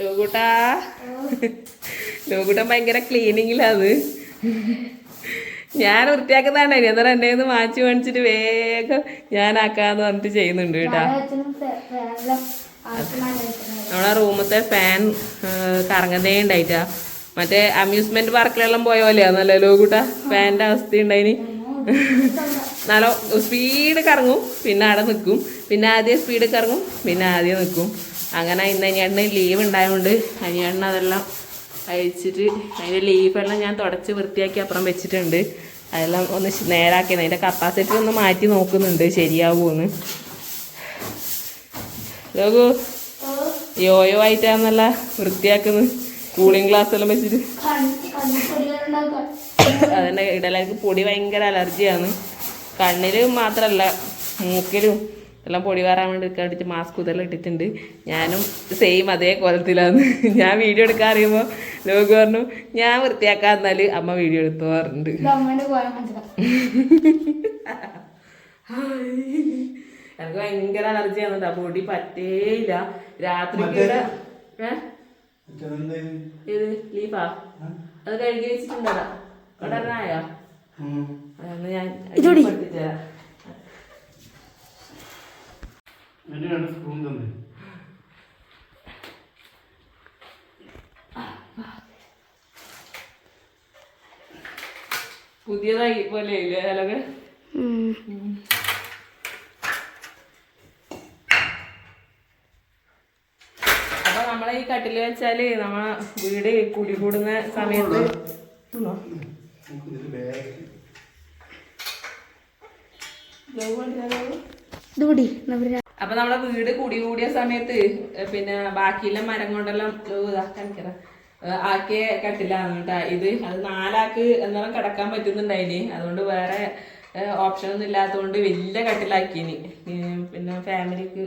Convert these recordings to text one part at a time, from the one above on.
ലോകൂട്ടാ. ലോകൂട്ടൻ ഭയങ്കര ക്ലീനിങ്ങിലാണ് ഞാൻ വൃത്തിയാക്കുന്നതാണ്. എന്നിട്ട് എന്റെ നിന്ന് മാറ്റി മേടിച്ചിട്ട് വേഗം ഞാനാക്കാന്ന് പറഞ്ഞിട്ട് ചെയ്യുന്നുണ്ട് കേട്ടാ. നമ്മളെ റൂമത്തെ ഫാൻ കറങ്ങുന്നേ ഉണ്ടായിട്ടാ. മറ്റേ അമ്യൂസ്മെന്റ് പാർക്കിലെല്ലാം പോയ പോലെയാന്നല്ലോ ലോകൂട്ട. ഫാന്റെ അവസ്ഥ ഉണ്ടായിന്. നല്ല സ്പീഡ് കറങ്ങും പിന്നെ അവിടെ നിൽക്കും പിന്നെ ആദ്യം സ്പീഡ് കറങ്ങും പിന്നെ ആദ്യം നിൽക്കും അങ്ങനെ ഇന്ന് അനിയണ്ണ ലീവ് ഉണ്ടായതുകൊണ്ട് അനിയണ്ണ അതെല്ലാം അഴിച്ചിട്ട് അതിന്റെ ലീഫെല്ലാം ഞാൻ തുടച്ച് വൃത്തിയാക്കി അപ്പുറം വെച്ചിട്ടുണ്ട്. അതെല്ലാം ഒന്ന് നേരാക്കി അതിന്റെ കപ്പാസിറ്റി ഒന്ന് മാറ്റി നോക്കുന്നുണ്ട് ശരിയാവുമെന്ന് ലോകു യോയോ ആയിട്ടാന്നല്ല വൃത്തിയാക്കുന്നത് കൂളിംഗ് ഗ്ലാസ് എല്ലാം വെച്ചിട്ട്. അതിന്റെ ഇടലേക്ക് പൊടി ഭയങ്കര അലർജിയാണ് കണ്ണിൽ മാത്രമല്ല മൂക്കിലും എല്ലാം പൊടി വാറാൻ വേണ്ടി കണ്ടിട്ട് മാസ്ക് ഇതെല്ലാം ഇട്ടിട്ടുണ്ട്. ഞാനും സെയിം അതേ കോലത്തിലാണ് ഞാൻ വീഡിയോ എടുക്കാൻ അറിയുമ്പോൾ ലോക പറഞ്ഞു ഞാൻ വൃത്തിയാക്കാൻ എന്നാൽ അമ്മ വീഡിയോ എടുത്തു പറഞ്ഞിട്ടുണ്ട് എനിക്ക് ഭയങ്കര അലർജിയാണ് കേട്ടോ പൊടി പറ്റേയില്ല. രാത്രി ഏത്? ലീഫാ അത് കഴുകി വെച്ചിട്ടുണ്ടോ ഉടനായോ അതൊന്ന് ഞാൻ പഠിപ്പിച്ചുതരാം. സ്പൂൺ തന്നെ. പുതിയതായി പോലെ ഇല്ലേ അലക? അപ്പൊ നമ്മളെ ഈ കട്ടിൽ വെച്ചാൽ നമ്മളെ വീട് കുടി കൂടുന്ന സമയത്ത് ഇതുകൂടി ഇതിൽ അപ്പൊ നമ്മളെ വീട് കൂടി കൂടിയ സമയത്ത് പിന്നെ ബാക്കിയുള്ള മരം കൊണ്ടെല്ലാം ഇതാക്കാൻ ആക്കിയ കട്ടിലാണ് കേട്ടാ ഇത് അത് നാലാക്ക് എന്നാലും കിടക്കാൻ പറ്റുന്നുണ്ടായിന്. അതുകൊണ്ട് വേറെ ഓപ്ഷൻ ഒന്നും ഇല്ലാത്തതുകൊണ്ട് വലിയ കട്ടിലാക്കിനി പിന്നെ ഫാമിലിക്ക്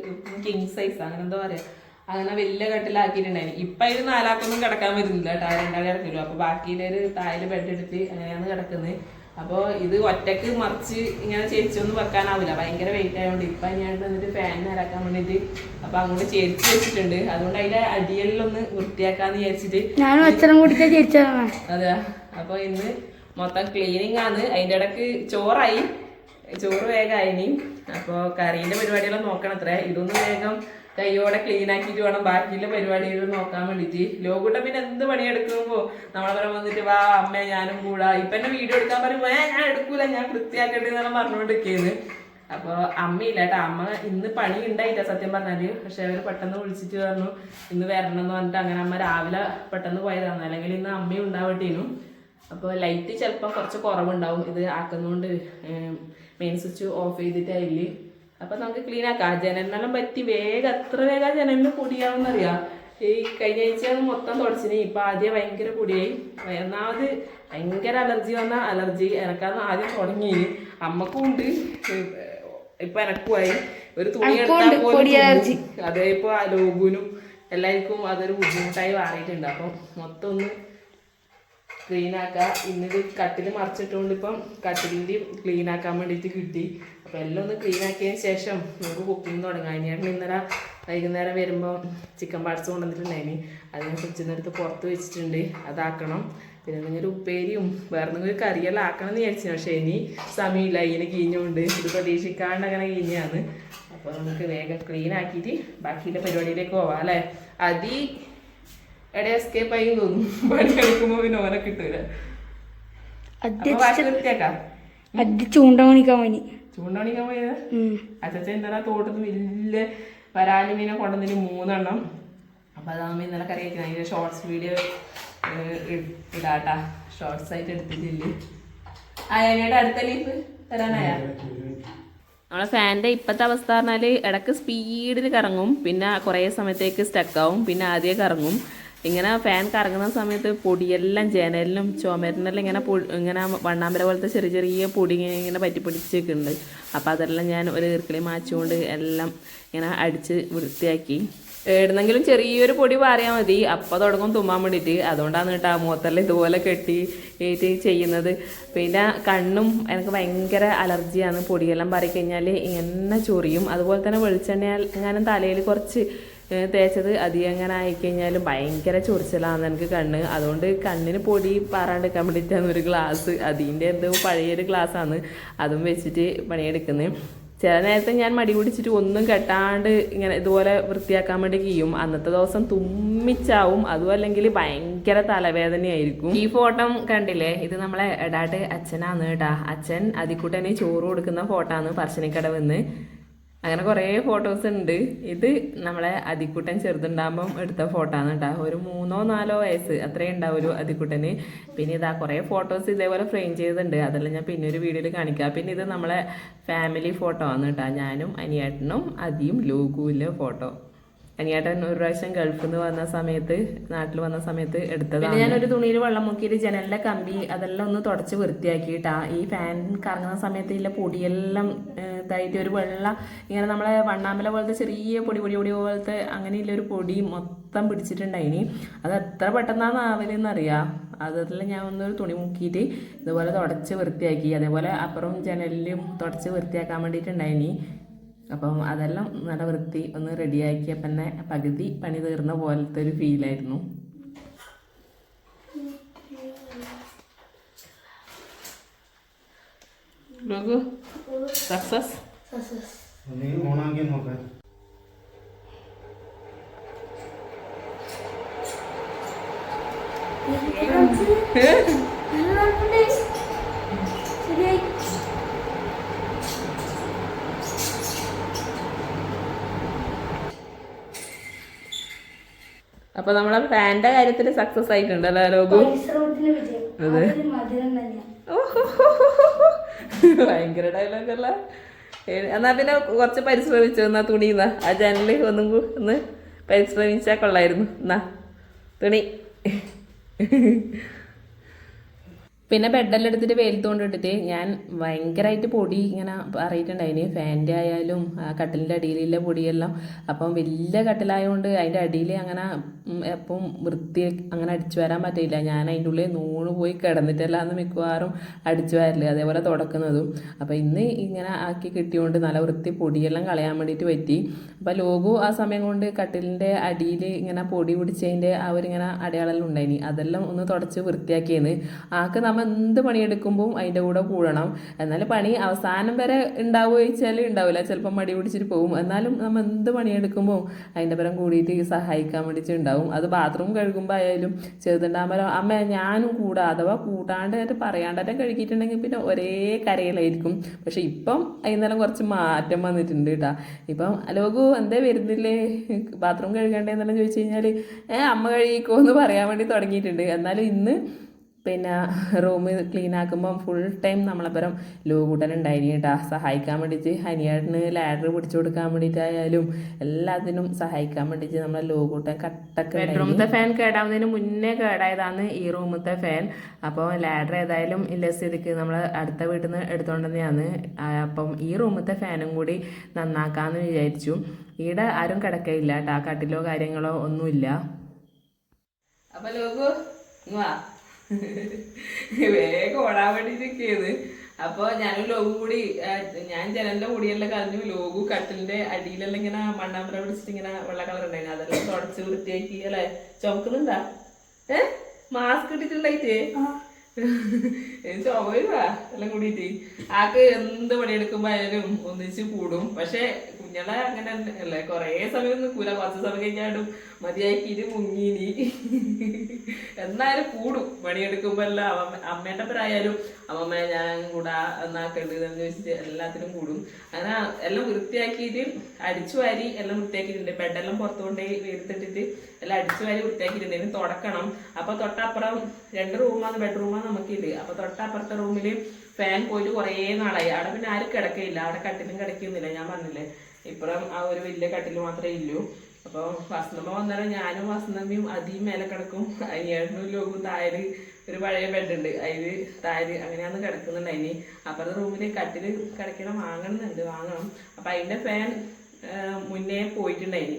കിങ് സൈസ് അങ്ങനെ എന്താ പറയാ. അങ്ങനെ വലിയ കട്ടിലാക്കിയിട്ടുണ്ടായിന്. ഇപ്പൊ അതിന് നാലാക്കൊന്നും കിടക്കാൻ പറ്റുന്നില്ല കേട്ടോ രണ്ടാൾ കിടക്കില്ല അപ്പൊ ബാക്കിയിലൊരു താഴെ ബെഡ് എടുത്ത് അങ്ങനെയാണ് കിടക്കുന്നത്. അപ്പോൾ ഇത് ഒറ്റയ്ക്ക് മറിച്ച് ഇങ്ങനെ ചെരിച്ചൊന്നും വെക്കാനാവില്ല. ഭയങ്കര വെയിറ്റ് ആയതുകൊണ്ട് ഇപ്പം ഞാൻ വന്നിട്ട് ഫാൻ ഇറക്കാൻ വേണ്ടിയിട്ട് അപ്പോൾ അങ്ങോട്ട് ചേച്ചി വെച്ചിട്ടുണ്ട്. അതുകൊണ്ട് അതിന്റെ അടിയലിലൊന്ന് വൃത്തിയാക്കാന്ന് വിചാരിച്ചിട്ട് ഞാനും അച്ഛനും കൂടി അതെ. അപ്പോൾ ഇന്ന് മൊത്തം ക്ലീനിങ് ആണ്. അതിന്റെ ഇടയ്ക്ക് ചോറായി. ചോറ് വേഗം അപ്പോൾ കറീന്റെ പരിപാടിയെല്ലാം നോക്കണം അത്രേ. ഇതൊന്ന് വേഗം കൈയോടെ ക്ലീൻ ആക്കിയിട്ട് വേണം. ബാക്കിയുള്ള പരിപാടികൾ നോക്കാൻ വേണ്ടിയിട്ട്. ലോകൂട്ടം പിന്നെ എന്ത് പണിയെടുക്കുമ്പോൾ നമ്മളെ പറ വന്നിട്ട് വാ അമ്മ ഞാനും കൂടാ. ഇപ്പം എന്നെ വീഡിയോ എടുക്കാൻ പറയുമ്പോൾ ഏ ഞാൻ എടുക്കൂല ഞാൻ വൃത്തിയാക്കട്ടെ എന്നെല്ലാം പറഞ്ഞുകൊണ്ടിരിക്കുന്നത്. അപ്പോൾ അമ്മയില്ല കേട്ടോ. അമ്മ ഇന്ന് പണി ഉണ്ടായില്ല സത്യം പറഞ്ഞാൽ. പക്ഷെ അവർ പെട്ടെന്ന് വിളിച്ചിട്ട് പറഞ്ഞു ഇന്ന് വരണം എന്ന് പറഞ്ഞിട്ട് അങ്ങനെ അമ്മ രാവിലെ പെട്ടെന്ന് പോയതാണ്. അല്ലെങ്കിൽ ഇന്ന് അമ്മയും ഉണ്ടാവട്ടേനു. അപ്പോൾ ലൈറ്റ് ചിലപ്പോൾ കുറച്ച് കുറവുണ്ടാവും. ഇത് ആക്കുന്നതുകൊണ്ട് മെയിൻ സ്വിച്ച് ഓഫ് ചെയ്തിട്ടായില്ല അപ്പോൾ നമുക്ക് ക്ലീൻ ആക്കാം. ജനലിനെല്ലാം പറ്റി വേഗം എത്ര വേഗം ജനലിന് പൊടിയാവുന്നറിയാം? ഈ കഴിഞ്ഞ ആഴ്ച മൊത്തം തുടച്ചിന്. ഇപ്പം ആദ്യം ഭയങ്കര പൊടിയായി. ഒന്നാമത് ഭയങ്കര അലർജി വന്ന അലർജി. എനക്കാന്ന് ആദ്യം തുടങ്ങി. അമ്മക്കും ഉണ്ട് ഇപ്പൊ എനക്കുമായി ഒരു തുണി എടുത്താൽ പോലും. അതേ ഇപ്പൊ ആ ലോഗുനും എല്ലാവർക്കും അതൊരു ബുദ്ധിമുട്ടായി മാറിയിട്ടുണ്ട്. അപ്പം മൊത്തം ഒന്ന് ക്ലീൻ ആക്കുക ഇന്നിത് കട്ടിൽ മറിച്ചിട്ടുകൊണ്ട് ഇപ്പം കട്ടിലിന്റെ ക്ലീൻ ആക്കാൻ വേണ്ടിയിട്ട് കിട്ടി. അപ്പം എല്ലാം ഒന്ന് ക്ലീൻ ആക്കിയതിന് ശേഷം നമുക്ക് കുക്കിംഗ് തുടങ്ങാം. ഇനിയാണ് ഇന്നലെ വൈകുന്നേരം വരുമ്പോൾ ചിക്കൻ പാർട്സ് കൊണ്ടുവന്നിട്ടുണ്ടായിന് അത് ഞാൻ എടുത്ത് പുറത്ത് വെച്ചിട്ടുണ്ട്. അതാക്കണം. പിന്നെ എന്തെങ്കിലും ഉപ്പേരിയും വേറെ എന്തെങ്കിലും കറിയെല്ലാം ആക്കണം എന്ന് വിചാരിച്ചു പക്ഷേ ഇനി സമയമില്ല. ഇങ്ങനെ കീഞ്ഞുകൊണ്ട് ഇത് പ്രതീക്ഷിക്കാണ്ട് അങ്ങനെ കീഞ്ഞാണ് അപ്പോൾ നമുക്ക് വേഗം ക്ലീൻ ആക്കിയിട്ട് ബാക്കിയുള്ള പരിപാടിയിലേക്ക് പോവാം അല്ലേ? അതി എടെ എസ്കേപ്പ് ആയി തോന്നും പണി കളിക്കുമ്പോൾ പിന്നെ ഓനെ കിട്ടൂല. ബാക്കി വൃത്തിയാക്കാം. അത് ചൂണ്ട മണിക്കാൻ മണി ചൂണ്ടണിക്കാൻ പോയത്. അച്ഛൻ ഇന്നലെ തോട്ടത്ത് വലിയ വരാലി മീനെ കൊണ്ടുവന്നിട്ട് മൂന്നെണ്ണം. അപ്പം അതാകുമ്പോൾ ഇന്നലെ കറി വയ്ക്കുന്നത് അതിന്റെ ഷോർട്സ് വീഡിയോ ഇടാട്ടാ. ഷോർട്സ് ആയിട്ട് എടുത്തിട്ടില്ലേ. അയനയുടെ അടുത്ത ലീഫ് തരാനായ? നമ്മളെ ഫാനിന്റെ ഇപ്പോഴത്തെ അവസ്ഥ പറഞ്ഞാൽ ഇടയ്ക്ക് സ്പീഡിൽ കറങ്ങും. പിന്നെ കുറേ സമയത്തേക്ക് സ്റ്റക്കാവും പിന്നെ ആദ്യം കറങ്ങും. ഇങ്ങനെ ഫാൻ കറങ്ങുന്ന സമയത്ത് പൊടിയെല്ലാം ജനലിലും ചുമരിനെല്ലാം ഇങ്ങനെ ഇങ്ങനെ വണ്ണാമ്പര പോലത്തെ ചെറിയ ചെറിയ പൊടി ഇങ്ങനെ പറ്റി പിടിച്ചിട്ടുണ്ട് അപ്പോൾ അതെല്ലാം ഞാൻ ഒരു ഈർക്കിളി മാച്ചുകൊണ്ട് എല്ലാം ഇങ്ങനെ അടിച്ച് വൃത്തിയാക്കി. എവിടുന്നെങ്കിലും ചെറിയൊരു പൊടി പാറിയാൽ മതി. അപ്പോൾ തുടങ്ങും തുമ്മാൻ വേണ്ടിയിട്ട്. അതുകൊണ്ടാണ് കേട്ടോ മുഖത്തെല്ലാം ഇതുപോലെ കെട്ടി ഏറ്റ് ചെയ്യുന്നത്. പിന്നെ കണ്ണും എനിക്ക് ഭയങ്കര അലർജിയാണ്. പൊടിയെല്ലാം പാറി കഴിഞ്ഞാൽ ഇങ്ങനെ ചൊറിയും. അതുപോലെ തന്നെ വെളിച്ചെണ്ണയാൽ എങ്ങാനും തലയിൽ കുറച്ച് തേച്ചത് അധികം അങ്ങനെ ആയിക്കഴിഞ്ഞാലും ഭയങ്കര ചൊറിച്ചിലാണ് എനിക്ക് കണ്ണ്. അതുകൊണ്ട് കണ്ണിന് പൊടി പാറാണ്ടിരിക്കാൻ വേണ്ടിയിട്ടാണ് ഒരു ഗ്ലാസ്. അതിന്റെ എന്തോ പഴയൊരു ഗ്ലാസ്സാണ്. അതും വെച്ചിട്ട് പണിയെടുക്കുന്നത് ചില നേരത്തെ ഞാൻ മടി പിടിച്ചിട്ട് ഒന്നും കെട്ടാണ്ട് ഇങ്ങനെ ഇതുപോലെ വൃത്തിയാക്കാൻ വേണ്ടി കീയും. അന്നത്തെ ദിവസം തുമ്മിച്ചാവും. അതും അല്ലെങ്കിൽ ഭയങ്കര തലവേദനയായിരിക്കും. ഈ ഫോട്ടോ കണ്ടില്ലേ? ഇത് നമ്മളെ എടാട്ട് അച്ഛനാണ് കേട്ടാ. അച്ഛൻ അതിക്കൂട്ടനെ ചോറ് കൊടുക്കുന്ന ഫോട്ടോ ആണ് പറശ്ശിനിക്കടവെന്ന്. അങ്ങനെ കുറേ ഫോട്ടോസ് ഉണ്ട്. ഇത് നമ്മളെ അതിക്കുട്ടൻ ചെറുതുണ്ടാകുമ്പം എടുത്ത ഫോട്ടോ ആണ് കേട്ടോ ഒരു മൂന്നോ നാലോ വയസ്സ് അത്രയും ഉണ്ടാവും ഒരു അതിക്കുട്ടന്. പിന്നെ ഇതാ കുറേ ഫോട്ടോസ് ഇതേപോലെ ഫ്രെയിം ചെയ്തിട്ടുണ്ട്. അതെല്ലാം ഞാൻ പിന്നെ ഒരു വീഡിയോയിൽ കാണിക്കാം. പിന്നെ ഇത് നമ്മളെ ഫാമിലി ഫോട്ടോ ആണ് കേട്ടോ ഞാനും അനിയേട്ടനും അതിയും ലോകുവിലെ ഫോട്ടോ അനിയേട്ടൻ ഒരു പ്രാവശ്യം ഗൾഫിൽ നിന്ന് വന്ന സമയത്ത് നാട്ടിൽ വന്ന സമയത്ത് എടുത്തതാണ്. ഞാൻ ഒരു തുണിയിൽ വെള്ളം മുക്കിയിട്ട് ജനലിലെ കമ്പി അതെല്ലാം ഒന്ന് തുടച്ച് വൃത്തിയാക്കിയിട്ടാ. ഈ ഫാൻ കറങ്ങുന്ന സമയത്ത് ഇല്ല പൊടിയെല്ലാം ഇതായിട്ട് ഒരു വെള്ള ഇങ്ങനെ നമ്മളെ വണ്ണാമല പോലത്തെ ചെറിയ പൊടി പൊടി പൊടി പോലത്തെ അങ്ങനെയുള്ള ഒരു പൊടി മൊത്തം പിടിച്ചിട്ടുണ്ടായിനി. അത് എത്ര പെട്ടെന്നാണ് ആവലെന്ന് അറിയാം അതെല്ലാം ഞാൻ ഒന്നൊരു തുണി മുക്കിയിട്ട് ഇതുപോലെ തുടച്ച് വൃത്തിയാക്കി. അതേപോലെ അപ്പുറം ജനലിലും തുടച്ച് വൃത്തിയാക്കാൻ വേണ്ടിയിട്ടുണ്ടായിനി. അപ്പം അതെല്ലാം നല്ല വൃത്തി ഒന്ന് റെഡിയാക്കിയപ്പോൾ തന്നെ പകുതി പണി തീർന്ന പോലത്തെ ഒരു ഫീലായിരുന്നു സക്സസ് ഓണാക്കി ശരിയായി. അപ്പൊ നമ്മളെ ഫാന്റെ കാര്യത്തിൽ സക്സസ് ആയിട്ടുണ്ട് അല്ലേ ലോകു അതെ. ഭയങ്കര ഡയലോഗ് അല്ല? എന്നാ പിന്നെ കുറച്ച് പരിശ്രമിച്ചു? എന്നാ തുണി എന്നാ ആ ജനലിൽ ഒന്നും ഒന്ന് പരിശ്രമിച്ചാൽ കൊള്ളായിരുന്നു. എന്നാ തുണി. പിന്നെ ബെഡെല്ലാം എടുത്തിട്ട് വെയിലത്ത് കൊണ്ടിട്ടിട്ട് ഞാൻ ഭയങ്കരമായിട്ട് പൊടി ഇങ്ങനെ അറിയിട്ടുണ്ടായിന് ഫാന്റെ ആയാലും കട്ടിലിന്റെ അടിയിലുള്ള പൊടിയെല്ലാം. അപ്പം വലിയ കട്ടിലായതുകൊണ്ട് അതിന്റെ അടിയിൽ അങ്ങനെ എപ്പം വൃത്തി അങ്ങനെ അടിച്ചു വരാൻ പറ്റില്ല ഞാൻ അതിന്റെ ഉള്ളിൽ നൂണ് പോയി കിടന്നിട്ടല്ല അന്ന് മിക്കവാറും അടിച്ചു വരൽ അതേപോലെ തുടക്കുന്നതും. അപ്പോൾ ഇന്ന് ഇങ്ങനെ ആക്കി കിട്ടിയോണ്ട് നല്ല വൃത്തി പൊടിയെല്ലാം കളയാൻ വേണ്ടിയിട്ട് പറ്റി. അപ്പോൾ ലോഗു ആ സമയം കൊണ്ട് കട്ടിലിന്റെ അടിയിൽ ഇങ്ങനെ പൊടി പിടിച്ചതിന്റെ ആ ഒരു ഇങ്ങനെ അടയാളെല്ലാം ഉണ്ടായിനി. അതെല്ലാം ഒന്ന് തുടച്ച് വൃത്തിയാക്കിയെന്ന് ആക്ക് നമ്മൾ എന്ത് പണിയെടുക്കുമ്പോൾ അതിന്റെ കൂടെ കൂടണം. എന്നാലും പണി അവസാനം വരെ ഉണ്ടാവുക ചോദിച്ചാൽ ഉണ്ടാവില്ല. ചിലപ്പോൾ മടി പിടിച്ചിട്ട് പോകും. എന്നാലും നമ്മൾ എന്ത് പണിയെടുക്കുമ്പോൾ അതിന്റെ പരം കൂടിയിട്ട് സഹായിക്കാൻ വേണ്ടിയിട്ട് ഉണ്ടാവും. അത് ബാത്റൂം കഴുകുമ്പോൾ ആയാലും ചെറുതുണ്ടാകുമ്പോൾ അമ്മ ഞാനും കൂടാ. അഥവാ കൂട്ടാണ്ടായിട്ട് പറയാണ്ടായിട്ട് കഴുകിയിട്ടുണ്ടെങ്കിൽ പിന്നെ ഒരേ കരയിലായിരിക്കും. പക്ഷെ ഇപ്പം അതിനെല്ലാം കുറച്ച് മാറ്റം വന്നിട്ടുണ്ട് കേട്ടാ. ഇപ്പം ലോകു എന്തേ വരുന്നില്ലേ? ബാത്റൂം കഴുകണ്ടേ എന്നെല്ലാം ചോദിച്ചു കഴിഞ്ഞാൽ ഏ അമ്മ കഴുകിക്കോ എന്ന് പറയാൻ വേണ്ടി തുടങ്ങിയിട്ടുണ്ട്. എന്നാലും ഇന്ന് പിന്നെ റൂം ക്ലീൻ ആക്കുമ്പം ഫുൾ ടൈം നമ്മളപ്പുറം ലൂകൂട്ടൻ ഉണ്ടായിനി കേട്ടാ. സഹായിക്കാൻ വേണ്ടിയിട്ട് ഹനിയേട്ടന് ലാഡർ പിടിച്ചു കൊടുക്കാൻ വേണ്ടിയിട്ടായാലും എല്ലാത്തിനും സഹായിക്കാൻ വേണ്ടിയിട്ട് നമ്മളെ ലൂകൂട്ടൻ കട്ടൊക്കെ ബെഡ്റൂമത്തെ ഫാൻ കേടാവുന്നതിന് മുന്നേ കേടായതാണ് ഈ റൂമത്തെ ഫാൻ അപ്പോൾ ലാഡർ ഏതായാലും ഇല്ല സ്ഥിതിക്ക് നമ്മൾ അടുത്ത വീട്ടിൽ നിന്ന് എടുത്തുകൊണ്ടുതന്നെയാണ് അപ്പം ഈ റൂമത്തെ ഫാനും കൂടി നന്നാക്കാമെന്ന് വിചാരിച്ചു. ഈടെ ആരും കിടക്കയില്ല കേട്ടോ. കട്ടിലോ കാര്യങ്ങളോ ഒന്നുമില്ല. അപ്പൊ ലോകു വാ. വേഗം ഓടാൻ വേണ്ടിട്ടൊക്കെയത് അപ്പൊ ഞാനും ലോകു കൂടി ഞാൻ ജനലിന്റെ കൂടിയെല്ലാം കളഞ്ഞു. ലോകു കട്ടിലിന്റെ അടിയിലെല്ലാം ഇങ്ങനെ മണ്ണാമ്പ്ര പിടിച്ചിട്ട് ഇങ്ങനെ വെള്ള കളർ ഉണ്ടായിരുന്നു. അതെല്ലാം തുടച്ച് വൃത്തിയാക്കി അല്ലെ? ചുമക്കുന്നുണ്ടാ? ഏ? മാസ്ക് ഇട്ടിട്ടുണ്ടായിട്ടേ? ചുമരുവാ എല്ലാം കൂടിയിട്ട്. ആക്ക് എന്ത് പണിയെടുക്കുമ്പോഴും ഒന്നിച്ച് കൂടും. പക്ഷെ കുഞ്ഞളെ അങ്ങനെ അല്ലേ കൊറേ സമയം നിൽക്കൂല കുറച്ച് സമയം കഴിഞ്ഞാടും മതിയാക്കിയിട്ട് മുങ്ങീനി എന്നാലും കൂടും. പണിയെടുക്കുമ്പോ എല്ലാം അമ്മ പ്രായാലും അമ്മമ്മ ഞാൻ കൂടാ എന്നാക്കണ്ട് എന്ന് ചോദിച്ചിട്ട് എല്ലാത്തിനും കൂടും. അങ്ങനെ എല്ലാം വൃത്തിയാക്കിയിട്ട് അടിച്ചു വാരി എല്ലാം വൃത്തിയാക്കിയിട്ടുണ്ട്. ബെഡെല്ലാം പുറത്തു കൊണ്ടുപോയി വീർത്തിട്ടിട്ട് എല്ലാം അടിച്ചു വാരി വൃത്തിയാക്കിയിട്ടുണ്ട്. ഇനി തുടക്കണം. അപ്പൊ തൊട്ടപ്പുറം രണ്ട് റൂമാണ് ബെഡ്റൂമാണ് നമുക്കില്ല അപ്പൊ തൊട്ടപ്പുറത്തെ റൂമിൽ ഫാൻ പോയിട്ട് കുറേ നാളായി. അവിടെ പിന്നെ ആരും കിടക്കയില്ല. അവിടെ കട്ടിലും കിടക്കുന്നില്ല ഞാൻ പറഞ്ഞില്ലേ? ഇപ്പുറം ആ ഒരു വലിയ കട്ടിൽ മാത്രമേ ഇല്ലൂ. അപ്പോൾ വസന്തമ്മ വന്നാലും ഞാനും വസന്തമ്മയും അതിയും മേലെ കിടക്കും. അനിയേട്ടനും ലോകവും താഴെ ഒരു പഴയ ബെഡ് ഉണ്ട്. അതിൽ താഴെ അങ്ങനെയാണ് കിടക്കുന്നുണ്ട്. അതിന് അപ്പുറത്തെ റൂമിൽ കട്ടിൽ കിടക്കണം വാങ്ങണമെന്നുണ്ട് വാങ്ങണം. അപ്പം അതിന്റെ ഫാൻ മുന്നേ പോയിട്ടുണ്ട് പോയിട്ടുണ്ടായിന്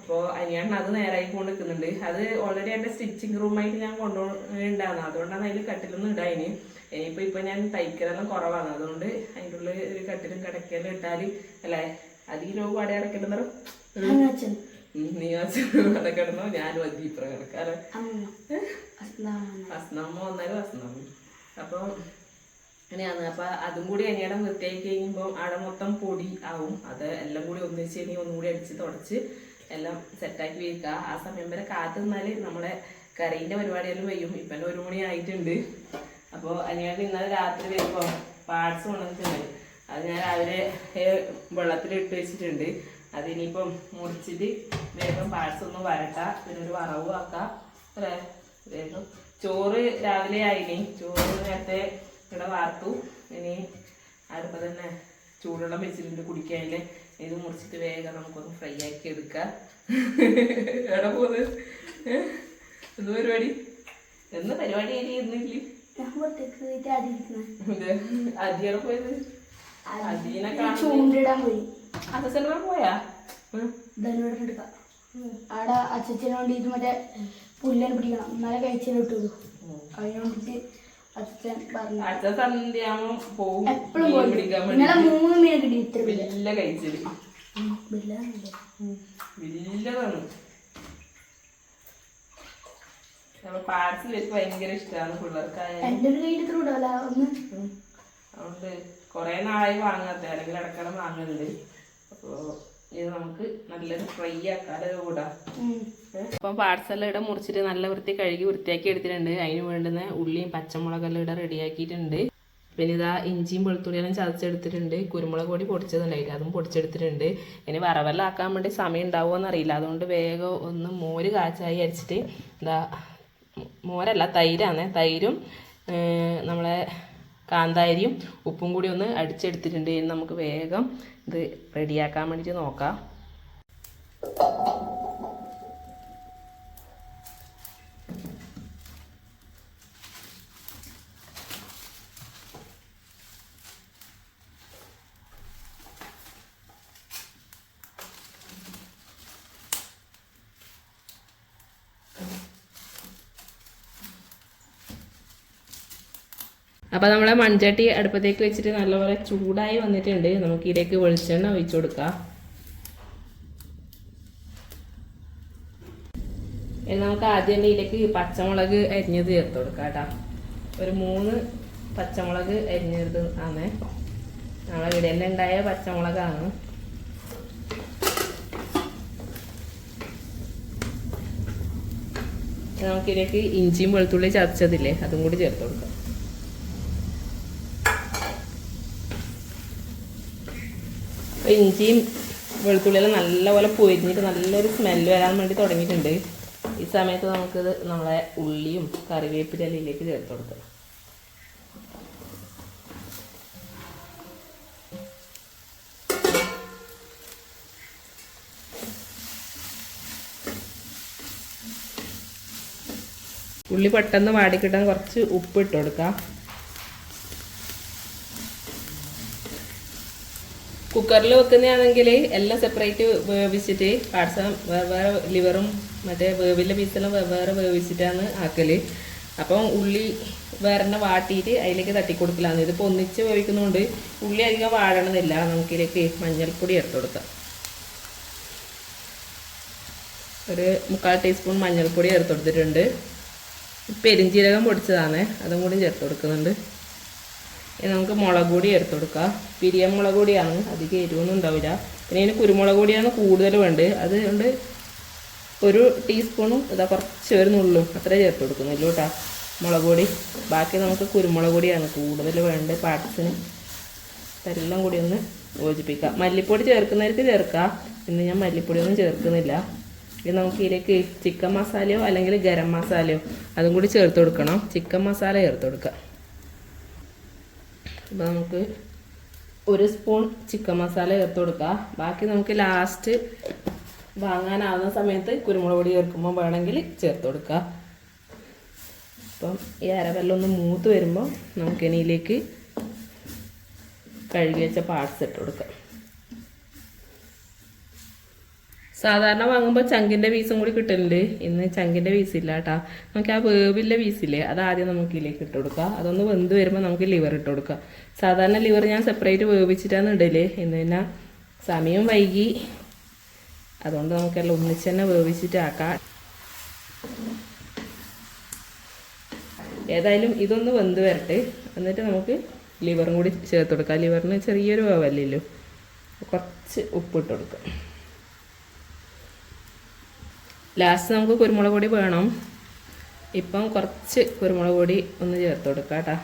അപ്പോൾ അനിയാണ് അത് നേരായി കൊണ്ട് നിൽക്കുന്നുണ്ട് അത് ഓൾറെഡി എന്റെ സ്റ്റിച്ചിങ് റൂമായിട്ട് ഞാൻ കൊണ്ടുപോയിട്ടുണ്ടായിരുന്നു അതുകൊണ്ടാണ് അതിൽ കട്ടിലൊന്നും ഇടാതിന് ഇനിയിപ്പോൾ ഇപ്പോൾ ഞാൻ തയ്ക്കലെല്ലാം കുറവാണ്. അതുകൊണ്ട് അതിന്റെ ഉള്ളിൽ ഒരു കട്ടിലും കിടക്കലും ഇട്ടാൽ അല്ലേ? അധികം ലോകം ഉം, നീ അവിടെ കിടന്നോ. ഞാനും അത് ഇപ്പുറം കിടക്കാറ് അസ്നമ്മ വന്നാലും അസ്നമ്മ അപ്പൊ അങ്ങനെയാണ്. അപ്പൊ അതും കൂടി അനിയുടെ വൃത്തിയാക്കി കഴിയുമ്പോൾ അവിടെ മൊത്തം പൊടി ആവും. അത് എല്ലാം കൂടി ഒന്നിച്ച് ഇനി ഒന്നും കൂടി അടിച്ച് തുടച്ച് എല്ലാം സെറ്റാക്കി വെക്കുക. ആ സമയം വരെ കാത്തു നിന്നാൽ നമ്മളെ കറീന്റെ പരിപാടിയെല്ലാം വയ്യും. ഇപ്പം ഒരു മണി ആയിട്ടുണ്ട്. അപ്പോൾ അനിയൻ ഇന്നലെ രാത്രി വരുമ്പോൾ പാർട്സ് കൊണ്ടുവന്നിട്ടുണ്ട്. അത് ഞാൻ രാവിലെ വെള്ളത്തിൽ വെള്ളത്തിലിട്ട് വെച്ചിട്ടുണ്ട്. അതിനിപ്പം മുറിച്ചിട്ട് വേഗം പാർട്സ് ഒന്ന് വരട്ട. പിന്നെ ഒരു വറവ് ആക്കാം. അല്ലേ? വേഗം. ചോറ് രാവിലെ ആയിനി ചോറ് നേരത്തെ ഇവിടെ വാർത്തു. ഇനി അടുപ്പം തന്നെ ചൂടുവെള്ളം വെച്ചിട്ടുണ്ട് കുടിക്കാനില്ലേ ഇത് മുറിച്ചിട്ട് വേഗം നമുക്കൊന്ന് ഫ്രൈ ആക്കി എടുക്കാം. എവിടെ പോകുന്നത്? എന്ത് പരിപാടി? എന്ന് പരിപാടി ഇനി ഇരുന്നില്ലേ അതിയാണ് പോയത്? അതിനെ കാണാൻ ചൂണ്ടിടാൻ പോയി. പോയാ? എടുക്കാം അവിടെ അച്ഛനെ വേണ്ടിയിട്ട് മറ്റേ പുല്ലൻ പിടിക്കണം. എന്നാലേ അതിന് അച്ഛൻ പറഞ്ഞു. അച്ഛൻ പോകും എപ്പോഴും പിടിക്കാൻ ഇന്നലെ മൂന്ന് മീൻ കിട്ടി. ഇത്ര വലിയ വലിയതാണ്. പാർട്സ് ഭയങ്കര ഇഷ്ടമാണ് ഉം. അതുകൊണ്ട് കൊറേ നാളായി വാങ്ങാത്ത. അല്ലെങ്കിൽ ഇടക്കണം വാങ്ങലുണ്ട്. അപ്പോൾ ഇത് നമുക്ക് നല്ലൊരു ഫ്രൈ ആക്കാതെ കൂടാ. അപ്പം പാർട്സെല്ലാം ഇവിടെ മുറിച്ചിട്ട് നല്ല വൃത്തി കഴുകി വൃത്തിയാക്കി എടുത്തിട്ടുണ്ട്. അതിന് വേണ്ടുന്ന ഉള്ളിയും പച്ചമുളകെല്ലാം ഇവിടെ റെഡിയാക്കിയിട്ടുണ്ട് പിന്നെ ഇതാ ഇഞ്ചിയും വെളുത്തുള്ളിയെല്ലാം ചതച്ചെടുത്തിട്ടുണ്ട്. കുരുമുളക് പൊടി പൊടിച്ചതുണ്ടായില്ല. അതും പൊടിച്ചെടുത്തിട്ടുണ്ട്. ഇനി വറവെല്ലാം ആക്കാൻ വേണ്ടി സമയം ഉണ്ടാവുമോ എന്നറിയില്ല അതുകൊണ്ട് വേഗം ഒന്ന് മോര് കാച്ചായി അരച്ചിട്ട് ഇതാ മോരല്ല തൈരാണ്. തൈരും നമ്മളെ കാന്താരിയും ഉപ്പും കൂടി ഒന്ന് അടിച്ചെടുത്തിട്ടുണ്ട്. ഇനി നമുക്ക് വേഗം ഇത് റെഡിയാക്കാൻ വേണ്ടിയിട്ട് നോക്കാം. അപ്പോൾ നമ്മളെ മൺചട്ടി അടുപ്പത്തേക്ക് വെച്ചിട്ട് നല്ലപോലെ ചൂടായി വന്നിട്ടുണ്ട്. നമുക്ക് ഇതിലേക്ക് വെളിച്ചെണ്ണ ഒഴിച്ചു കൊടുക്കാം. നമുക്ക് ആദ്യം ഇതിലേക്ക് പച്ചമുളക് അരിഞ്ഞത് ചേർത്ത് കൊടുക്കാം കേട്ടോ. ഒരു മൂന്ന് പച്ചമുളക് അരിഞ്ഞത് ആണ്. നമ്മളെ വീടെല്ലാം ഉണ്ടായ പച്ചമുളകാണ്. നമുക്കിതിലേക്ക് ഇഞ്ചിയും വെളുത്തുള്ളി ചതച്ചതില്ലേ അതും കൂടി ചേർത്ത് കൊടുക്കാം. അപ്പോൾ ഇഞ്ചിയും വെളുത്തുള്ളിയെല്ലാം നല്ലപോലെ പൊരിഞ്ഞിട്ട് നല്ലൊരു സ്മെല്ല് വരാൻ വേണ്ടി തുടങ്ങിയിട്ടുണ്ട്. ഈ സമയത്ത് നമുക്കിത് നമ്മളെ ഉള്ളിയും കറിവേപ്പിലെല്ലാം ഇതിലേക്ക് ചേർത്ത് കൊടുക്കാം. ഉള്ളി പെട്ടെന്ന് വാടിക്കിട്ടാൻ കുറച്ച് ഉപ്പ് ഇട്ട് കൊടുക്കാം. കുക്കറിൽ വെക്കുന്നതാണെങ്കിൽ എല്ലാം സെപ്പറേറ്റ് വേവിച്ചിട്ട് പാടസം വേറെ ലിവറും മറ്റേ വേവിലെ പീസെല്ലാം വേറെ വേവിച്ചിട്ടാണ് ആക്കൽ അപ്പം ഉള്ളി വേറെ വാട്ടിയിട്ട് അതിലേക്ക് തട്ടിക്കൊടുക്കലാണ്. ഇതിപ്പോൾ ഒന്നിച്ച് വേവിക്കുന്നതുകൊണ്ട് ഉള്ളി അധികം വാഴണമെന്നില്ല നമുക്കിതിലേക്ക് മഞ്ഞൾപ്പൊടി എടുത്തു കൊടുക്കാം. ഒരു മുക്കാൽ ടീസ്പൂൺ മഞ്ഞൾപ്പൊടി ചേർത്ത് കൊടുത്തിട്ടുണ്ട്. പെരിഞ്ജീരകം പൊടിച്ചതാണ്. അതും കൂടി ചേർത്ത് കൊടുക്കുന്നുണ്ട്. നമുക്ക് മുളക് പൊടി എടുത്തു കൊടുക്കാം. പിരിയൻ മുളക് പൊടിയാണ് അധികം എരിവൊന്നും ഉണ്ടാവില്ല. പിന്നെ ഇതിന് കുരുമുളക് പൊടിയാണ് കൂടുതൽ വേണ്ടത്. അതുകൊണ്ട് ഒരു ടീസ്പൂണും ഇതാ കുറച്ച് ഒരു നുള്ളും അത്രേ ചേർത്ത് കൊടുക്കുന്നുള്ളൂ കേട്ടോ മുളക് പൊടി. ബാക്കി നമുക്ക് കുരുമുളക് പൊടിയാണ് കൂടുതൽ വേണ്ടത്. പാട്ടത്തിന് എല്ലാം കൂടി ഒന്ന് യോജിപ്പിക്കാം. മല്ലിപ്പൊടി ചേർക്കുന്നവർക്ക് ചേർക്കാം. ഇന്ന് ഞാൻ മല്ലിപ്പൊടിയൊന്നും ചേർക്കുന്നില്ല. ഇനി നമുക്ക് ഇതിലേക്ക് ചിക്കൻ മസാലയോ അല്ലെങ്കിൽ ഗരം മസാലയോ അതും കൂടി ചേർത്ത് കൊടുക്കണം. ചിക്കൻ മസാല ചേർത്ത് കൊടുക്കാം. അപ്പോൾ നമുക്ക് ഒരു സ്പൂൺ ചിക്കൻ മസാല ചേർത്ത് കൊടുക്കുക ബാക്കി നമുക്ക് ലാസ്റ്റ് വാങ്ങാനാവുന്ന സമയത്ത് കുരുമുളക് പൊടി ചേർക്കുമ്പോൾ വേണമെങ്കിൽ ചേർത്ത് കൊടുക്കുക അപ്പം ഈ അരവെല്ലാം ഒന്ന് മൂത്ത് വരുമ്പോൾ നമുക്കിനിയിലേക്ക് കഴുകി വെച്ച പാർട്സ് ഇട്ട് കൊടുക്കാം. സാധാരണ വാങ്ങുമ്പോൾ ചങ്കിന്റെ പീസും കൂടി കിട്ടലുണ്ട്. ഇന്ന് ചങ്കിന്റെ പീസ് ഇല്ല കേട്ടോ നമുക്ക് ആ വേവിന്റെ പീസില്ലേ അത് ആദ്യം നമുക്ക് ഇതിലേക്ക് ഇട്ട് കൊടുക്കാം. അതൊന്ന് വെന്ത് വരുമ്പോൾ നമുക്ക് ലിവർ ഇട്ട് കൊടുക്കാം. സാധാരണ ലിവർ ഞാൻ സെപ്പറേറ്റ് വേവിച്ചിട്ടാണ് ഇടൽ. ഇന്ന് പിന്നെ സമയം വൈകി. അതുകൊണ്ട് നമുക്കെല്ലാം ഒന്നിച്ച് തന്നെ വേവിച്ചിട്ടാക്കാം ഏതായാലും ഇതൊന്ന് വെന്ത് വരട്ടെ. എന്നിട്ട് നമുക്ക് ലിവറും കൂടി ചേർത്ത് കൊടുക്കാം. ലിവറിന് ചെറിയൊരു വേവല്ലല്ലോ കുറച്ച് ഉപ്പിട്ട് കൊടുക്കാം. ലാസ്റ്റ് നമുക്ക് കുരുമുളക് പൊടി വേണം. ഇപ്പം കുറച്ച് കുരുമുളക് പൊടി ഒന്ന് ചേർത്ത് കൊടുക്കാം കേട്ടോ.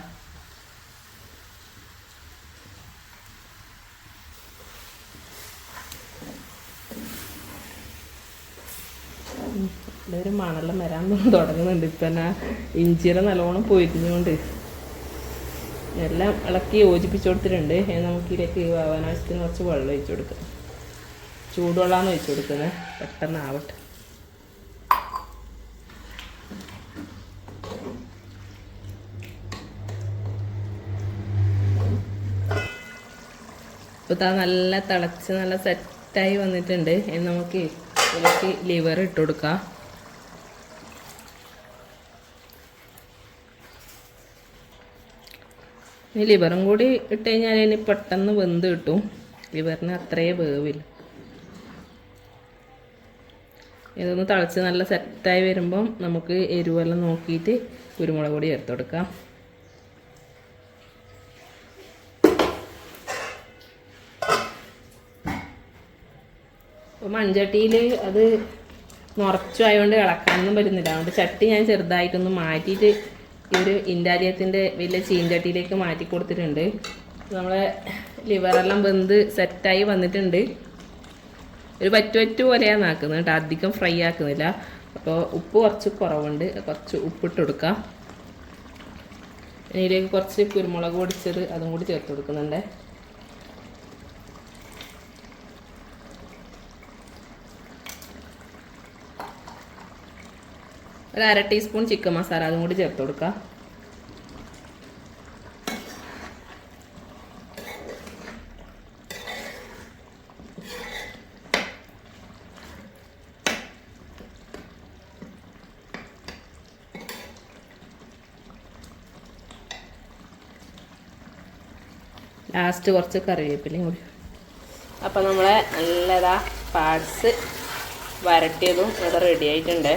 ഒരു മണെല്ലാം വരാൻ തുടങ്ങുന്നുണ്ട്. ഇപ്പം തന്നെ ഇഞ്ചിയുടെ നല്ലോണം പൊരിഞ്ഞുകൊണ്ട് എല്ലാം ഇളക്കി യോജിപ്പിച്ച് കൊടുത്തിട്ടുണ്ട്. നമുക്കിതിലേക്ക് നമുക്ക് ഇതിലേക്ക് ആവാനാവശ്യത്തിന് കുറച്ച് വെള്ളം ഒഴിച്ചു കൊടുക്കാം. ചൂടുവെള്ളമാണ് ഒഴിച്ചു കൊടുക്കുന്നത്. പെട്ടെന്ന് ആവട്ടെ. ഇപ്പോൾ താ നല്ല തിളച്ച് നല്ല സെറ്റായി വന്നിട്ടുണ്ട്. ഇനി നമുക്ക് ഇതിലേക്ക് ലിവർ ഇട്ട് കൊടുക്കാം. ഇനി ലിവറും കൂടി ഇട്ട് കഴിഞ്ഞാൽ ഇനി പെട്ടെന്ന് വെന്ത് കിട്ടും. ലിവറിന് അത്രയേ വേവില്ല. ഇതൊന്ന് തിളച്ച് നല്ല സെറ്റായി വരുമ്പം നമുക്ക് എരിവെല്ലാം നോക്കിയിട്ട് കുരുമുളക് പൊടി ചേർത്ത് കൊടുക്കാം. മൺചട്ടിയിൽ അത് നിറച്ചായതുകൊണ്ട് ഇളക്കാനൊന്നും പറ്റുന്നില്ല. അതുകൊണ്ട് ചട്ടി ഞാൻ ചെറുതായിട്ടൊന്ന് മാറ്റിയിട്ട് ഈ ഒരു ഇൻഡാലിയത്തിന്റെ വലിയ ചീൻചട്ടിയിലേക്ക് മാറ്റി കൊടുത്തിട്ടുണ്ട്. നമ്മളെ ലിവറെല്ലാം വെന്ത് സെറ്റായി വന്നിട്ടുണ്ട്. ഒരു പറ്റു പറ്റു പോലെയാണ് ആക്കുന്നത് കേട്ടോ. അധികം ഫ്രൈ ആക്കുന്നില്ല. അപ്പോൾ ഉപ്പ് കുറച്ച് കുറവുണ്ട്. കുറച്ച് ഉപ്പിട്ട് കൊടുക്കാം. ഇതിലേക്ക് കുറച്ച് കുരുമുളക് പൊടിച്ചത് അതും കൂടി ചേർത്ത് കൊടുക്കുന്നുണ്ട്. ഒരു അര ടീസ്പൂൺ ചിക്കൻ മസാല അതും കൂടി ചേർത്ത് കൊടുക്കുക ലാസ്റ്റ് കുറച്ച് കറിവേപ്പിലയും കൂടി. അപ്പം നമ്മളെ നല്ലതാ പാർട്സ് വരട്ടിയതും ഇവിടെ റെഡി ആയിട്ടുണ്ട്.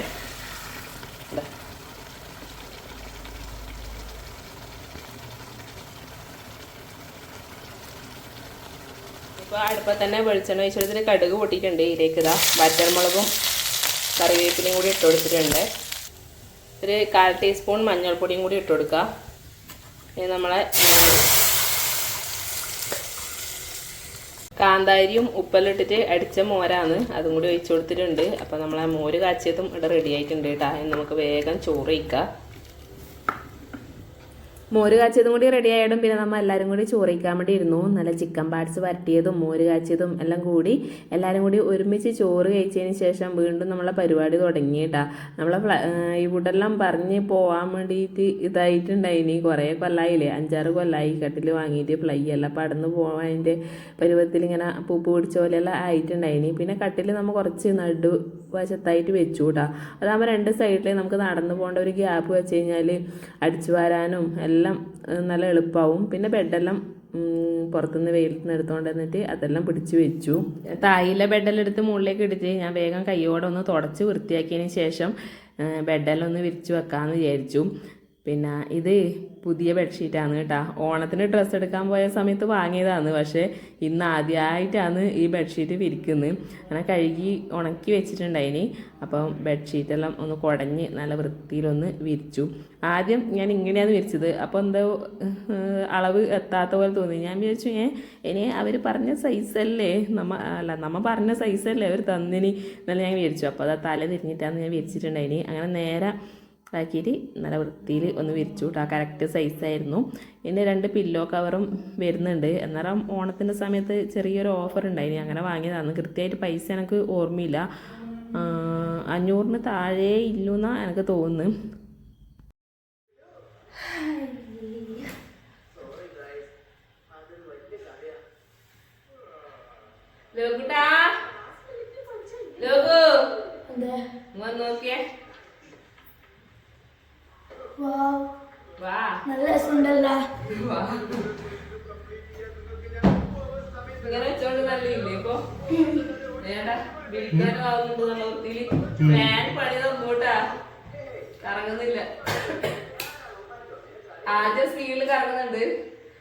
ഇപ്പോൾ അടുപ്പത്ത് തന്നെ വെളിച്ചെണ്ണ ഒഴിച്ചെടുത്തിട്ട് കടുക് പൊട്ടിയിട്ടുണ്ട്. ഇതിലേക്ക് ഇതാ വറ്റൽമുളകും കറിവേപ്പിലയും കൂടി ഇട്ട് കൊടുത്തിട്ടുണ്ട്. ഒരു കാൽ ടീസ്പൂൺ മഞ്ഞൾപ്പൊടിയും കൂടി ഇട്ട് കൊടുക്കുക ഇനി നമ്മളെ കാന്താരിയും ഉപ്പെല്ലാം ഇട്ടിട്ട് അടിച്ച മോരാണ്. അതും കൂടി ഒഴിച്ചു കൊടുത്തിട്ടുണ്ട്. അപ്പം നമ്മളെ മോര് കാച്ചിയതും ഇവിടെ റെഡി ആയിട്ടുണ്ട് കേട്ടോ. നമുക്ക് വേഗം ചോറ് വയ്ക്കാം മോര് കാച്ചിയതും കൂടി റെഡി പിന്നെ നമ്മൾ എല്ലാവരും കൂടി ചോറിക്കാൻ വേണ്ടി ഇരുന്നു. നല്ല ചിക്കൻ പാർട്സ് വരട്ടിയതും മോര് കാച്ചിയതും എല്ലാം കൂടി എല്ലാവരും കൂടി ഒരുമിച്ച് ചോറ് കഴിച്ചതിന് ശേഷം വീണ്ടും നമ്മളെ പരിപാടി തുടങ്ങി കേട്ടാ നമ്മളെ ഇവിടെല്ലാം പറഞ്ഞ് പോകാൻ വേണ്ടിയിട്ട് ഇതായിട്ടുണ്ടായിനി. കുറേ കൊല്ലായില്ലേ? അഞ്ചാറ് കൊല്ലായി. കട്ടിൽ വാങ്ങിയിട്ട് ഫ്ലൈ എല്ലാം പടന്ന് പോകാന്റെ പരുവത്തിൽ ഇങ്ങനെ പൂപ്പ് പിടിച്ച പോലെയെല്ലാം ആയിട്ടുണ്ടായിനി. പിന്നെ കട്ടിൽ നമ്മൾ കുറച്ച് നടു വശത്തായിട്ട് വെച്ചു കേട്ടാ അതാകുമ്പോൾ രണ്ട് സൈഡിൽ നമുക്ക് നടന്നു പോകേണ്ട ഒരു ഗ്യാപ്പ് വെച്ച് കഴിഞ്ഞാൽ അടിച്ചു വരാനും എല്ലാം ഏഹ്, നല്ല എളുപ്പമാവും പിന്നെ ബെഡെല്ലാം പുറത്തുനിന്ന് വെയിലത്ത് നിന്ന് എടുത്തുകൊണ്ട് വന്നിട്ട് അതെല്ലാം പിടിച്ച് വെച്ചു. തായിലെ ബെഡെല്ലാം എടുത്ത് മുകളിലേക്ക് എടുത്ത് ഞാൻ വേഗം കൈയോടെ ഒന്ന് തുടച്ച് വൃത്തിയാക്കിയതിന് ശേഷം ബെഡെല്ലാം ഒന്ന് വിരിച്ച് വെക്കാമെന്ന് വിചാരിച്ചു. പിന്നെ ഇത് പുതിയ ബെഡ്ഷീറ്റാണ് കേട്ടോ. ഓണത്തിന് ഡ്രസ്സ് എടുക്കാൻ പോയ സമയത്ത് വാങ്ങിയതാണ്. പക്ഷേ ഇന്ന് ആദ്യമായിട്ടാണ് ഈ ബെഡ്ഷീറ്റ് വിരിക്കുന്നത് അങ്ങനെ കഴുകി ഉണക്കി വെച്ചിട്ടുണ്ടായിനി. അപ്പം ബെഡ്ഷീറ്റെല്ലാം ഒന്ന് കുടഞ്ഞ് നല്ല വൃത്തിയിലൊന്ന് വിരിച്ചു. ആദ്യം ഞാൻ ഇങ്ങനെയാണ് വിരിച്ചത്. അപ്പോൾ എന്തോ അളവ് എത്താത്ത പോലെ തോന്നി. ഞാൻ വിചാരിച്ചു ഏ ഇനി അവർ പറഞ്ഞ സൈസല്ലേ? നമ്മ അല്ല നമ്മ പറഞ്ഞ സൈസല്ലേ അവർ തന്നിനി? എന്നാലും ഞാൻ വിചാരിച്ചു. അപ്പോൾ അത് തല തിരിഞ്ഞിട്ടാണ് ഞാൻ വിരിച്ചിട്ടുണ്ടായിനി. അങ്ങനെ നേരെ ആക്കിയിട്ട് നല്ല വൃത്തിയിൽ ഒന്ന് വിരിച്ചു കേട്ടോ കറക്റ്റ് സൈസായിരുന്നു പിന്നെ രണ്ട് പില്ലോ കവറും വരുന്നുണ്ട്. അന്നേരം ഓണത്തിന്റെ സമയത്ത് ചെറിയൊരു ഓഫർ ഉണ്ടായിരുന്നു അങ്ങനെ വാങ്ങിയതാണ് കൃത്യമായിട്ട് പൈസ എനിക്ക് ഓർമ്മയില്ല. അഞ്ഞൂറിന് താഴെ ഇല്ലെന്നാണ് എനിക്ക് തോന്നുന്നു. ലോകുട്ടാ? ലോകു നോക്കിയേ. നല്ല രസമുണ്ടല്ലോ. ഇങ്ങനെ വെച്ചോണ്ട് നല്ലില്ലേ ഇപ്പൊ? വേണ്ട വിളിക്കാനും ആവുന്നുണ്ട് നല്ല വൃത്തിയിൽ. ഫാൻ പണി തന്നൂട്ടാ കറങ്ങുന്നില്ല. ആദ്യം സ്പീഡിൽ കറങ്ങുന്നുണ്ട്.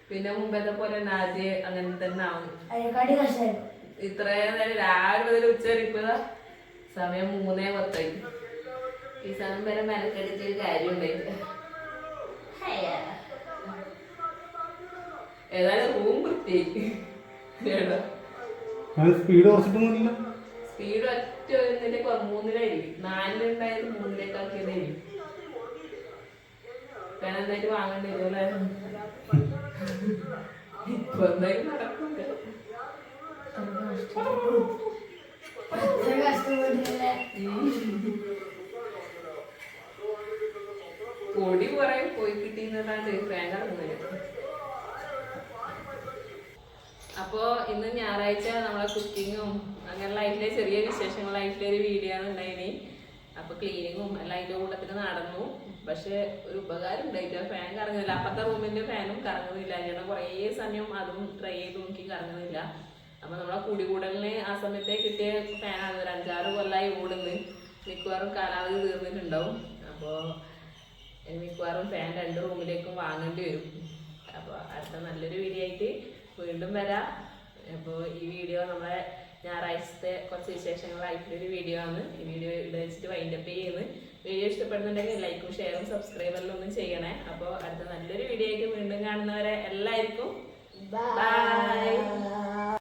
പിന്നെ മുമ്പത്തെ പോലെ തന്നെ ആദ്യം അങ്ങനെ തന്നെ ആവും. ഇത്രയും നേരം രാവിലെ മുതൽ ഉച്ച വരെ സമയം മൂന്നേ പത്തായി. ഈ സമയം വരെ മെനക്കെടുത്ത് കാര്യമുണ്ടായില്ല ഏതായാലും റൂം വൃത്തിയാക്കി സ്പീഡ് കുറച്ചിട്ടൊന്നുമില്ല. സ്പീഡ് ഒറ്റ ഒന്നിലേക്ക് മൂന്നിലായിരിക്കും. നാലിലുണ്ടായത് മൂന്നിലേക്കാക്കിയതായിരിക്കും. കാരണം എന്തായാലും വാങ്ങേണ്ടി അല്ലേ? ഇപ്പൊ എന്തായാലും നടക്കില്ല കഷ്ടപ്പെട്ടില്ലേ പൊടി കുറെ പോയി കിട്ടിന്നല്ലാണ്ട് ഫാൻ കറങ്ങുന്നില്ല അപ്പോ ഇന്ന് ഞായറാഴ്ച നമ്മളെ കുക്കിങ്ങും അങ്ങനെ ലൈഫിലെ ചെറിയ വിശേഷങ്ങൾ ഒരു വീഡിയോ ആണ് ഉണ്ടായിനി. അപ്പൊ ക്ലീനിങ്ങും എല്ലാം അതിന്റെ കൂട്ടത്തിൽ നടന്നു. പക്ഷെ ഒരു ഉപകാരം ഉണ്ടായിട്ട്? ഫാൻ കറങ്ങുന്നില്ല. അപ്പത്തെ റൂമിന്റെ ഫാനും കറങ്ങുന്നില്ല. ചേട്ടാ കുറേ സമയം അതും ട്രൈ ചെയ്ത് നോക്കി കറങ്ങുന്നില്ല. അപ്പൊ നമ്മളെ കുടികൂടലിന് ആ സമയത്തെ കിട്ടിയ ഫാനാണ് ഒരു അഞ്ചാറ് കൊല്ലായി ഓടുന്നത് മിക്കവാറും കാലാവധി തീർന്നിട്ടുണ്ടാവും. അപ്പോൾ മിക്കവാറും ഫാൻ രണ്ട് റൂമിലേക്കും വാങ്ങേണ്ടി വരും. അപ്പോൾ അടുത്ത നല്ലൊരു വീഡിയോ ആയിട്ട് വീണ്ടും വരാം. അപ്പോൾ ഈ വീഡിയോ നമ്മളെ ഞായറാഴ്ചത്തെ കുറച്ച് വിശേഷങ്ങളായിട്ടുള്ളൊരു വീഡിയോ ആണ്. ഈ വീഡിയോ ഇവിടെ വെച്ചിട്ട് വൈൻഡപ്പ് ചെയ്യുന്നു. വീഡിയോ ഇഷ്ടപ്പെടുന്നുണ്ടെങ്കിൽ ലൈക്കും ഷെയറും സബ്സ്ക്രൈബറിലും ഒന്നും ചെയ്യണേ. അപ്പോൾ അടുത്ത നല്ലൊരു വീഡിയോ ആയിട്ട് വീണ്ടും കാണുന്നവരെ എല്ലാവർക്കും ബൈ